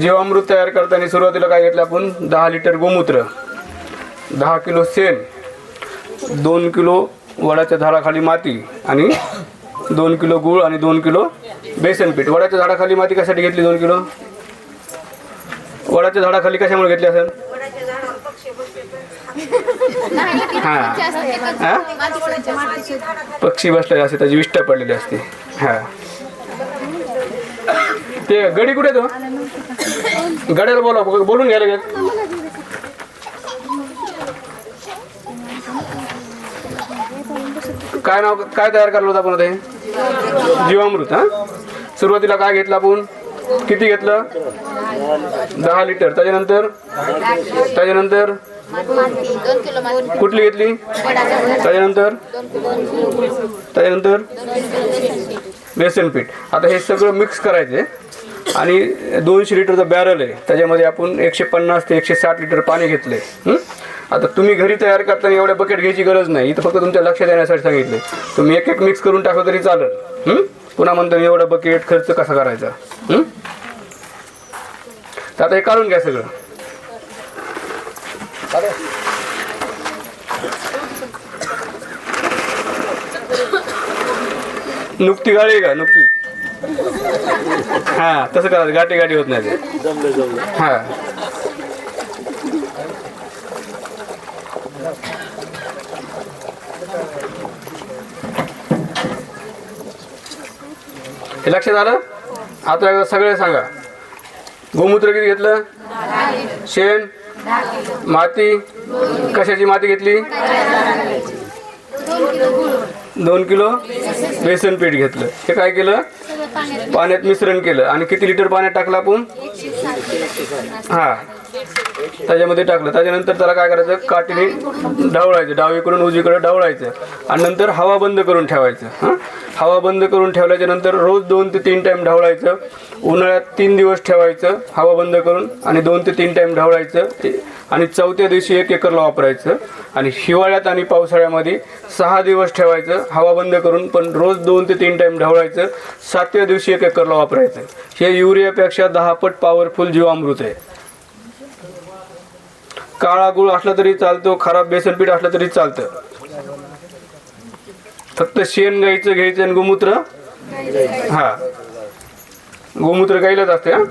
जीवामृत तयार करताना सुरुवातीला काय घेतलं आपण? दहा लिटर गोमूत्र दहा किलो शेण दोन किलो वडाच्या झाडाखाली माती आणि दोन किलो गूळ आणि दोन किलो बेसन पीठ. वडाच्या झाडाखाली माती कशासाठी घेतली दोन किलो? वडाच्या झाडाखाली कशामुळे घेतली असेल? हां. हां? पक्षी बसलेले असते त्याची विष्ठा पडलेली असते. हा. ते गडी कुठे तो? गड्याला बोला बोलून घ्यायला घेत काय नाव काय तयार करलं होतं आपण ते जीवामृत हा? सुरुवातीला काय घेतलं आपण? किती घेतलं? दहा लिटर. त्याच्यानंतर? त्याच्यानंतर? कुठली घेतली? त्याच्यानंतर? त्याच्यानंतर? बेसन पीठ आता हे सगळं मिक्स करायचे आणि दोनशे लिटरचं बॅरल आहे. त्याच्यामध्ये आपण एकशे पन्नास ते एकशे साठ लिटर पाणी घेतले आता तुम्ही घरी तयार करताना एवढ्या बकेट घ्यायची गरज नाही. इथं फक्त तुमच्या लक्षात येण्यासाठी सांगितले तुम्ही एक एक मिक्स करून टाकलं तरी चालेल. पुन्हा म्हणतो एवढं बकेट खर्च कसा करायचा? तर आता हे काढून घ्या सगळं. नुकती गाळी आहे का? नुकती. हा तसं करा गाठी गाठी होत नाही ते. हा. हे लक्षात आलं? आता एकदा सगळे सांगा. गोमूत्र किती घेतलं? शेण? माती? कशाची माती घेतली? दोन किलो? बेसन पीठ घेतलं. हे काय केलं? पाण्यात मिश्रण केलं. आणि किती लिटर पाण्यात टाकलं आपण? हा. त्याच्यामध्ये टाकलं. त्याच्यानंतर त्याला काय करायचं? काठीने ढवळायचं. डावीकडून उजवीकडे ढवळायचं. आणि नंतर हवा बंद करून ठेवायचं. हां? हवा बंद करून ठेवल्याच्या नंतर रोज दोन ते तीन टाईम ढवळायचं. उन्हाळ्यात तीन दिवस ठेवायचं हवा बंद करून आणि दोन ते तीन टाईम ढवळायचं आणि चौथ्या दिवशी एक एकरला वापरायचं. आणि हिवाळ्यात आणि पावसाळ्यामध्ये सहा दिवस ठेवायचं हवा बंद करून पण रोज दोन ते तीन टाईम ढवळायचं सातव्या दिवशी एक एकरला वापरायचं. हे युरियापेक्षा दहा पट पॉवरफुल जीवामृत आहे. काळा गुळ असला तरी चालतो खराब बेसन पीठ असलं तरी चालतं. फक्त शेण गाईचं घ्यायचं आणि गोमूत्र? हा. गोमूत्र गाईलाच असते हा?